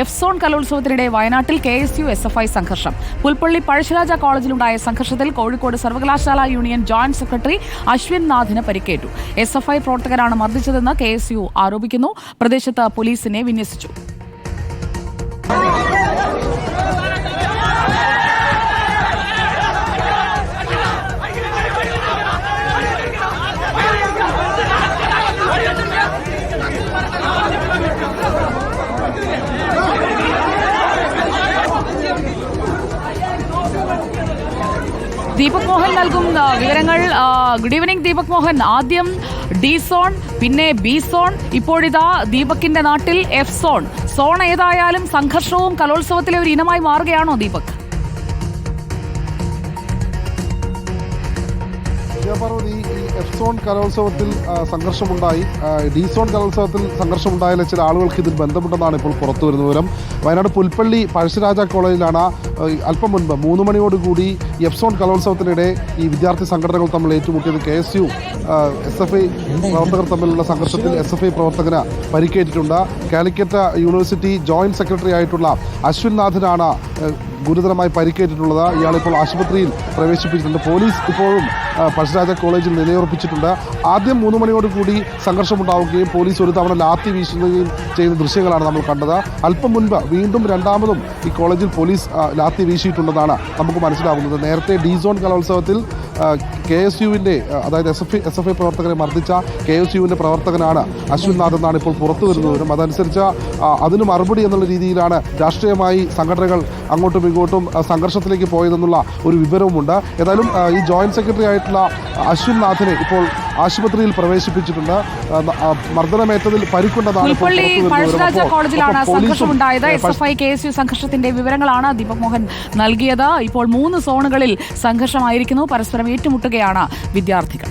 F zone കലോത്സവത്തിനിടെ വയനാട്ടിൽ K S U S F I സംഘർഷം. പുൽപ്പള്ളി പഴശ്ശിരാജ കോളേജിലുണ്ടായ സംഘർഷത്തിൽ കോഴിക്കോട് സർവകലാശാല യൂണിയൻ ജോയിന്റ് സെക്രട്ടറി അശ്വിൻ നാഥിന് പരിക്കേറ്റു. എസ് എഫ് ഐ പ്രവർത്തകരാണ് മർദ്ദിച്ചതെന്ന് കെ എസ് യു ആരോപിക്കുന്നു. പ്രദേശത്ത് പോലീസിനെ വിന്യസിച്ചു. ദീപക് മോഹൻ നൽകും വിവരങ്ങൾ ഗുഡ് ഈവനിങ് ദീപക് മോഹൻ. ആദ്യം ഡി സോൺ പിന്നെ ബി സോൺ ഇപ്പോഴിതാ ദീപക്കിന്റെ നാട്ടിൽ എഫ് സോൺ സോൺ ഏതായാലും സംഘർഷവും കലോത്സവത്തിലെ ഒരു ഇനമായി മാറുകയാണോ ദീപക്? വിജയപാർവതി ഈ എഫ് സോൺ കലോത്സവത്തിൽ സംഘർഷമുണ്ടായി. ഡി സോൺ കലോത്സവത്തിൽ സംഘർഷമുണ്ടായാലും ചില ആളുകൾക്ക് ഇതിൽ ബന്ധമുണ്ടെന്നാണ് ഇപ്പോൾ പുറത്തു വരുന്ന വിവരം. വയനാട് പുൽപ്പള്ളി പഴശ്ശിരാജ കോളേജിലാണ് അല്പം മുൻപ് മൂന്ന് മണിയോടുകൂടി എഫ് സോൺ കലോത്സവത്തിനിടെ ഈ വിദ്യാർത്ഥി സംഘടനകൾ തമ്മിൽ ഏറ്റുമുട്ടിയത് K S U S F I പ്രവർത്തകർ തമ്മിലുള്ള സംഘർഷത്തിൽ എസ് എഫ് ഐ പ്രവർത്തകന് പരിക്കേറ്റിട്ടുണ്ട്. കാലിക്കറ്റ് യൂണിവേഴ്സിറ്റി ജോയിന്റ് സെക്രട്ടറി ആയിട്ടുള്ള അശ്വിൻ നാഥിനാണ് ആ, ഗുരുതരമായി പരിക്കേറ്റിട്ടുള്ളത്. ഇയാളിപ്പോൾ ആശുപത്രിയിൽ പ്രവേശിപ്പിച്ചിട്ടുണ്ട്. പോലീസ് ഇപ്പോഴും പഴശ്ശരാജ കോളേജിൽ നിലയുറപ്പിച്ചിട്ടുണ്ട്. ആദ്യം മൂന്ന് മണിയോട് കൂടി സംഘർഷമുണ്ടാവുകയും പോലീസ് ഒരു തവണ ലാത്തി വീശുകയും ചെയ്യുന്ന ദൃശ്യങ്ങളാണ് നമ്മൾ കണ്ടത്. അല്പം മുൻപ് വീണ്ടും രണ്ടാമതും ഈ കോളേജിൽ പോലീസ് ലാത്തി വീശിയിട്ടുണ്ടെന്നാണ് നമുക്ക് മനസ്സിലാവുന്നത്. നേരത്തെ ഡി സോൺ കലോത്സവത്തിൽ കെ എസ് യുവിന്റെ അതായത് S F S F I പ്രവർത്തകരെ മർദ്ദിച്ച കെ എസ് യുവിന്റെ പ്രവർത്തകനാണ് അശ്വിൻ നാഥ് എന്നാണ് ഇപ്പോൾ പുറത്തു വരുന്നവരും അതനുസരിച്ച് അതിന് മറുപടി എന്നുള്ള രീതിയിലാണ് രാഷ്ട്രീയമായി സംഘടനകൾ അങ്ങോട്ടും ഇങ്ങോട്ടും സംഘർഷത്തിലേക്ക് പോയതെന്നുള്ള ഒരു വിവരവുമുണ്ട്. ഏതായാലും ഈ ജോയിന്റ് സെക്രട്ടറി ആയിട്ടുള്ള അശ്വിൻ നാഥിനെ ഇപ്പോൾ ആശുപത്രിയിൽ പ്രവേശിപ്പിച്ചിട്ടുണ്ട്. മർദ്ദനമേറ്റതിൽ പരിക്കുണ്ടെന്നാണ്. പഴശ്ശിരാജ കോളേജിലാണ് സംഘർഷമുണ്ടായത്. S F I K S U സംഘർഷത്തിന്റെ വിവരങ്ങളാണ് ദീപക് മോഹൻ നൽകിയത്. ഇപ്പോൾ മൂന്ന് സോണുകളിൽ സംഘർഷമായിരിക്കുന്നു. പരസ്പരം ഏറ്റുമുട്ടുകയാണ് വിദ്യാർത്ഥികൾ.